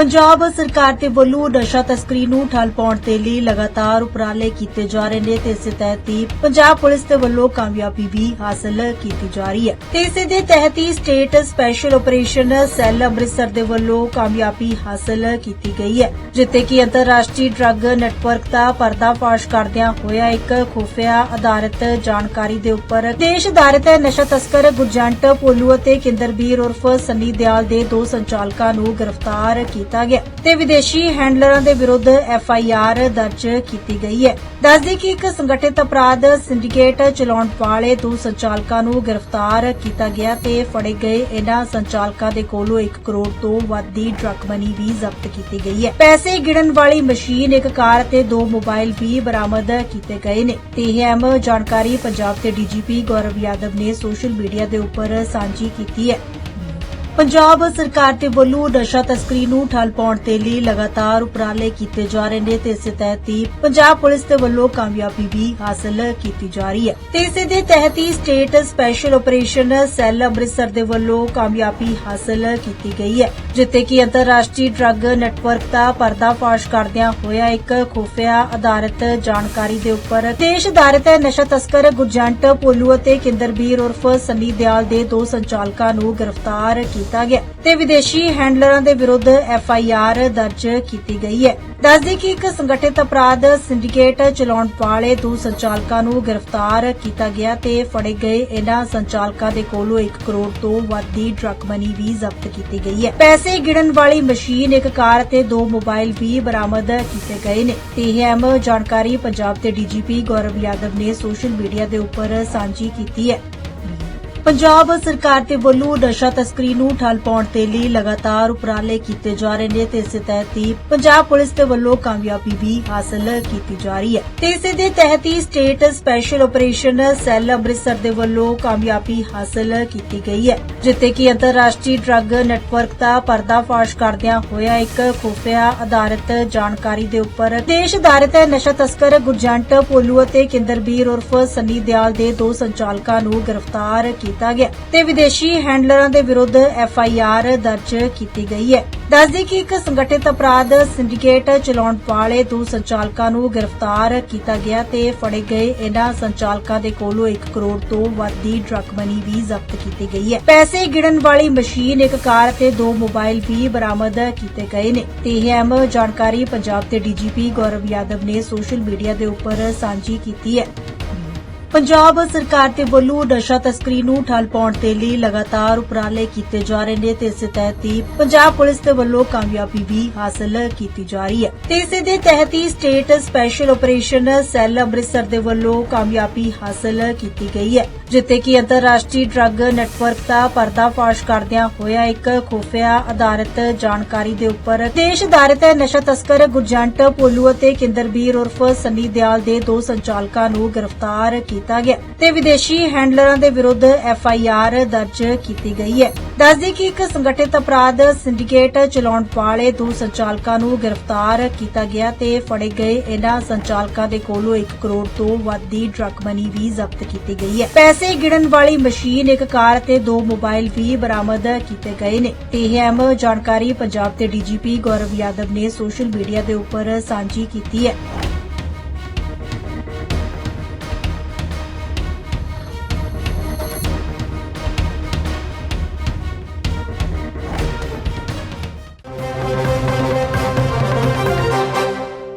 ਪੰਜਾਬ ਸਰਕਾਰ ਦੇ ਵੱਲੋਂ ਨਸ਼ਾ ਤਸਕਰੀ ਨੂੰ ਠੱਲ ਪਾਉਣ ਦੇ ਲਈ ਲਗਾਤਾਰ ਉਪਰਾਲੇ ਕੀਤੇ ਜਾ ਰਹੇ ਨੇ ਤੇ ਇਸੇ ਤਹਿਤ ਹੀ ਪੰਜਾਬ ਪੁਲਿਸ ਦੇ ਵੱਲੋਂ ਕਾਮਯਾਬੀ ਵੀ ਹਾਸਲ ਕੀਤੀ ਜਾ ਰਹੀ ਹੈ। ਤੇ ਇਸੇ ਦੇ ਤਹਿਤ ਹੀ state special operation cell Amritsar ਦੇ ਵੱਲੋਂ ਕਾਮਯਾਬੀ ਹਾਸਲ ਕੀਤੀ ਗਈ ਹੈ, ਜਿੱਥੇ ਕਿ ਅੰਤਰਰਾਸ਼ਟਰੀ ਡਰੱਗ ਨੈਟਵਰਕ ਦਾ ਪਰਦਾਫਾਸ਼ ਕਰਦਿਆਂ ਹੋਇਆ ਇੱਕ ਖੁਫੀਆ ਆਧਾਰਿਤ ਜਾਣਕਾਰੀ ਦੇ ਉੱਪਰ ਦੇਸ਼ ਆਧਾਰਿਤ ਨਸ਼ਾ ਤਸਕਰ ਗੁਰਜੰਟ ਪੋਲੂ ਅਤੇ ਕਿੰਦਰਬੀਰ ਉਰਫ ਸੰਨੀ ਦਿਆਲ ਦੇ ਦੋ ਸੰਚਾਲਕਾਂ ਨੂੰ ਗ੍ਰਿਫਤਾਰ ਕੀਤਾ ਗਿਆ ਤੇ ਵਿਦੇਸ਼ੀ ਹੈਂਡਲਰਾਂ ਦੇ ਵਿਰੁੱਧ ਐਫ ਆਈ ਆਰ ਦਰਜ ਕੀਤੀ ਗਈ ਹੈ। ਦੱਸਦੀ ਕਿ ਇੱਕ ਸੰਗਠਿਤ ਅਪਰਾਧ ਸਿੰਡੀਕੇਟ ਚਲਾਉਣ ਵਾਲੇ ਦੋ ਸੰਚਾਲਕਾਂ ਨੂੰ ਗ੍ਰਿਫਤਾਰ ਕੀਤਾ ਗਿਆ ਤੇ ਫੜੇ ਗਏ ਇਹਨਾਂ ਸੰਚਾਲਕਾਂ ਦੇ ਕੋਲੋਂ 1 ਕਰੋੜ ਤੋਂ ਵੱਧ ਦੀ ਡਰੱਗ ਮਨੀ ਵੀ ਜ਼ਬਤ ਕੀਤੀ ਗਈ ਹੈ। ਪੈਸੇ ਗਿਣਨ ਵਾਲੀ ਮਸ਼ੀਨ ਇੱਕ ਕਾਰ ਤੇ ਦੋ ਮੋਬਾਈਲ ਵੀ ਬਰਾਮਦ ਕੀਤੇ ਗਏ ਨੇ। ਤੇ ਇਹ ਅਹਿਮ ਜਾਣਕਾਰੀ ਪੰਜਾਬ ਦੇ ਡੀਜੀਪੀ ਗੌਰਵ ਯਾਦਵ ਨੇ ਸੋਸ਼ਲ ਮੀਡੀਆ ਦੇ ਉੱਪਰ ਸਾਂਝੀ ਕੀਤੀ ਹੈ। ਪੰਜਾਬ ਸਰਕਾਰ ਦੇ ਵੱਲੋਂ ਨਸ਼ਾ ਤਸਕਰੀ ਨੂੰ ਠੱਲ ਪਾਉਣ ਦੇ ਲਈ ਲਗਾਤਾਰ ਉਪਰਾਲੇ ਕੀਤੇ ਜਾ ਰਹੇ ਨੇ ਤੇ ਇਸੇ ਤਹਿਤ ਹੀ ਪੰਜਾਬ ਪੁਲਿਸ ਦੇ ਵੱਲੋਂ ਕਾਮਯਾਬੀ ਵੀ ਹਾਸਲ ਕੀਤੀ ਜਾ ਰਹੀ ਹੈ। ਤੇ ਇਸੇ ਦੇ ਤਹਿਤ ਹੀ state special operation cell Amritsar ਦੇ ਵੱਲੋਂ ਕਾਮਯਾਬੀ ਹਾਸਲ ਕੀਤੀ ਗਈ ਹੈ, ਜਿੱਥੇ ਕਿ ਅੰਤਰਰਾਸ਼ਟਰੀ ਡਰੱਗ ਨੈਟਵਰਕ ਦਾ ਪਰਦਾਫਾਸ਼ ਕਰਦਿਆਂ ਹੋਇਆ ਇੱਕ ਖੁਫੀਆ ਆਧਾਰਿਤ ਜਾਣਕਾਰੀ ਦੇ ਉੱਪਰ ਦੇਸ਼ ਆਧਾਰਿਤ ਨਸ਼ਾ ਤਸਕਰ ਗੁਰਜੰਟ ਪੋਲੂ ਅਤੇ ਕਿੰਦਰਬੀਰ ਉਰਫ ਸੰਨੀ ਦਿਆਲ ਦੇ ਦੋ ਸੰਚਾਲਕਾਂ ਨੂੰ ਗ੍ਰਿਫਤਾਰ ਕੀਤਾ ਗਿਆ ਤੇ ਵਿਦੇਸ਼ੀ ਹੈਂਡਲਰਾਂ ਦੇ ਵਿਰੁੱਧ ਐਫ ਆਈ ਆਰ ਦਰਜ ਕੀਤੀ ਗਈ ਹੈ। ਦੱਸਦੀ ਕਿ ਇੱਕ ਸੰਗਠਿਤ ਅਪਰਾਧ ਸਿੰਡੀਕੇਟ ਚਲਾਉਣ ਵਾਲੇ ਦੋ ਸੰਚਾਲਕਾਂ ਨੂੰ ਗ੍ਰਿਫਤਾਰ ਕੀਤਾ ਗਿਆ ਤੇ ਫੜੇ ਗਏ ਇਹਨਾਂ ਸੰਚਾਲਕਾਂ ਦੇ ਕੋਲੋਂ 1 ਕਰੋੜ ਤੋਂ ਵੱਧ ਦੀ ਡਰੱਗ ਮਨੀ ਵੀ ਜ਼ਬਤ ਕੀਤੀ ਗਈ ਹੈ। ਪੈਸੇ ਗਿਣਨ ਵਾਲੀ ਮਸ਼ੀਨ ਇੱਕ ਕਾਰ ਤੇ ਦੋ ਮੋਬਾਈਲ ਵੀ ਬਰਾਮਦ ਕੀਤੇ ਗਏ ਨੇ। ਤੇ ਇਹ ਅਹਿਮ ਜਾਣਕਾਰੀ ਪੰਜਾਬ ਦੇ ਡੀਜੀਪੀ ਗੌਰਵ ਯਾਦਵ ਨੇ ਸੋਸ਼ਲ ਮੀਡੀਆ ਦੇ ਉੱਪਰ ਸਾਂਝੀ ਕੀਤੀ ਹੈ। ਪੰਜਾਬ ਸਰਕਾਰ ਦੇ ਵੱਲੋਂ ਨਸ਼ਾ ਤਸਕਰੀ ਨੂੰ ਠੱਲ ਪਾਉਣ ਦੇ ਲਈ ਲਗਾਤਾਰ ਉਪਰਾਲੇ ਕੀਤੇ ਜਾ ਰਹੇ ਨੇ ਤੇ ਇਸੇ ਤਹਿਤ ਹੀ ਪੰਜਾਬ ਪੁਲਿਸ ਦੇ ਵੱਲੋਂ ਕਾਮਯਾਬੀ ਵੀ ਹਾਸਲ ਕੀਤੀ ਜਾ ਰਹੀ ਹੈ। ਤੇ ਇਸੇ ਦੇ ਤਹਿਤ ਹੀ state special operation cell Amritsar ਦੇ ਵੱਲੋਂ ਕਾਮਯਾਬੀ ਹਾਸਲ ਕੀਤੀ ਗਈ ਹੈ, ਜਿੱਥੇ ਕਿ ਅੰਤਰਰਾਸ਼ਟਰੀ ਡਰੱਗ ਨੈਟਵਰਕ ਦਾ ਪਰਦਾਫਾਸ਼ ਕਰਦਿਆਂ ਹੋਇਆ ਇੱਕ ਖੁਫੀਆ ਆਧਾਰਿਤ ਜਾਣਕਾਰੀ ਦੇ ਉੱਪਰ ਦੇਸ਼ ਆਧਾਰਿਤ ਨਸ਼ਾ ਤਸਕਰ ਗੁਰਜੰਟ ਪੋਲੂ ਅਤੇ ਕਿੰਦਰਬੀਰ ਉਰਫ ਸੰਨੀ ਦਿਆਲ ਦੇ ਦੋ ਸੰਚਾਲਕਾਂ ਨੂੰ ਗ੍ਰਿਫਤਾਰ ਕੀਤਾ ਗਿਆ ਤੇ ਵਿਦੇਸ਼ੀ ਹੈਂਡਲਰਾਂ ਦੇ ਵਿਰੁੱਧ ਐਫ ਆਈ ਆਰ ਦਰਜ ਕੀਤੀ ਗਈ ਹੈ। ਦੱਸਦੀ ਕਿ ਇੱਕ ਸੰਗਠਿਤ ਅਪਰਾਧ ਸਿੰਡੀਕੇਟ ਚਲਾਉਣ ਵਾਲੇ ਦੋ ਸੰਚਾਲਕਾਂ ਨੂੰ ਗ੍ਰਿਫਤਾਰ ਕੀਤਾ ਗਿਆ ਤੇ ਫੜੇ ਗਏ ਇਹਨਾਂ ਸੰਚਾਲਕਾਂ ਦੇ ਕੋਲੋਂ 1 ਕਰੋੜ ਤੋਂ ਵੱਧ ਦੀ ਡਰੱਗ ਮਨੀ ਵੀ ਜ਼ਬਤ ਕੀਤੀ ਗਈ ਹੈ। ਪੈਸੇ ਗਿਣਨ ਵਾਲੀ ਮਸ਼ੀਨ, ਇੱਕ ਕਾਰ ਤੇ ਦੋ ਮੋਬਾਈਲ ਵੀ ਬਰਾਮਦ ਕੀਤੇ ਗਏ ਨੇ। ਤੇ ਇਹ ਅਹਿਮ ਜਾਣਕਾਰੀ ਪੰਜਾਬ ਦੇ ਡੀਜੀਪੀ ਗੌਰਵ ਯਾਦਵ ਨੇ ਸੋਸ਼ਲ ਮੀਡੀਆ ਦੇ ਉੱਪਰ ਸਾਂਝੀ ਕੀਤੀ ਹੈ। ਪੰਜਾਬ ਸਰਕਾਰ ਦੇ ਵੱਲੋਂ ਨਸ਼ਾ ਤਸਕਰੀ ਨੂੰ ਠੱਲ ਪਾਉਣ ਦੇ ਲਈ ਲਗਾਤਾਰ ਉਪਰਾਲੇ ਕੀਤੇ ਜਾ ਰਹੇ ਨੇ ਤੇ ਇਸ ਤਹਿਤ ਹੀ ਪੰਜਾਬ ਪੁਲਿਸ ਦੇ ਵੱਲੋਂ ਕਾਮਯਾਬੀ ਵੀ ਹਾਸਲ ਕੀਤੀ ਜਾ ਰਹੀ ਹੈ। ਤੇ ਇਸੇ ਦੇ ਤਹਿਤ ਹੀ state special operation cell Amritsar ਦੇ ਵੱਲੋਂ ਕਾਮਯਾਬੀ ਹਾਸਲ ਕੀਤੀ ਗਈ ਹੈ, ਜਿੱਥੇ ਕਿ ਅੰਤਰਰਾਸ਼ਟਰੀ ਡਰੱਗ ਨੈਟਵਰਕ ਦਾ ਪਰਦਾਫਾਸ਼ ਕਰਦਿਆਂ ਹੋਇਆ ਇੱਕ ਖੁਫੀਆ ਆਧਾਰਿਤ ਜਾਣਕਾਰੀ ਦੇ ਉੱਪਰ ਦੇਸ਼ ਆਧਾਰਿਤ ਨਸ਼ਾ ਤਸਕਰ ਗੁਰਜੰਟ ਪੋਲੂ ਅਤੇ ਕਿੰਦਰਬੀਰ ਉਰਫ ਸੰਨੀ ਦਿਆਲ ਦੇ ਦੋ ਸੰਚਾਲਕਾਂ ਨੂੰ ਗ੍ਰਿਫਤਾਰ ਕੀਤਾ ਕੀਤਾ ਗਿਆ ਤੇ ਵਿਦੇਸ਼ੀ ਹੈਂਡਲਰਾਂ ਦੇ ਵਿਰੁੱਧ ਐਫ ਆਈ ਆਰ ਦਰਜ ਕੀਤੀ ਗਈ ਹੈ। ਦੱਸਦੀ ਕਿ ਇੱਕ ਸੰਗਠਿਤ ਅਪਰਾਧ ਸਿੰਡੀਕੇਟ ਚਲਾਉਣ ਵਾਲੇ ਦੋ ਸੰਚਾਲਕਾਂ ਨੂੰ ਗ੍ਰਿਫਤਾਰ ਕੀਤਾ ਗਿਆ ਤੇ ਫੜੇ ਗਏ ਇਹਨਾਂ ਸੰਚਾਲਕਾਂ ਦੇ ਕੋਲੋਂ 1 ਕਰੋੜ ਤੋਂ ਵੱਧ ਦੀ ਡਰੱਗ ਮਨੀ ਵੀ ਜ਼ਬਤ ਕੀਤੀ ਗਈ ਹੈ। ਪੈਸੇ ਗਿਣਨ ਵਾਲੀ ਮਸ਼ੀਨ, ਇੱਕ ਕਾਰ ਤੇ ਦੋ ਮੋਬਾਈਲ ਵੀ ਬਰਾਮਦ ਕੀਤੇ ਗਏ ਨੇ। ਤੇ ਇਹ ਅਹਿਮ ਜਾਣਕਾਰੀ ਪੰਜਾਬ ਦੇ ਡੀਜੀਪੀ ਗੌਰਵ ਯਾਦਵ ਨੇ ਸੋਸ਼ਲ ਮੀਡੀਆ ਦੇ ਉੱਪਰ ਸਾਂਝੀ ਕੀਤੀ ਹੈ।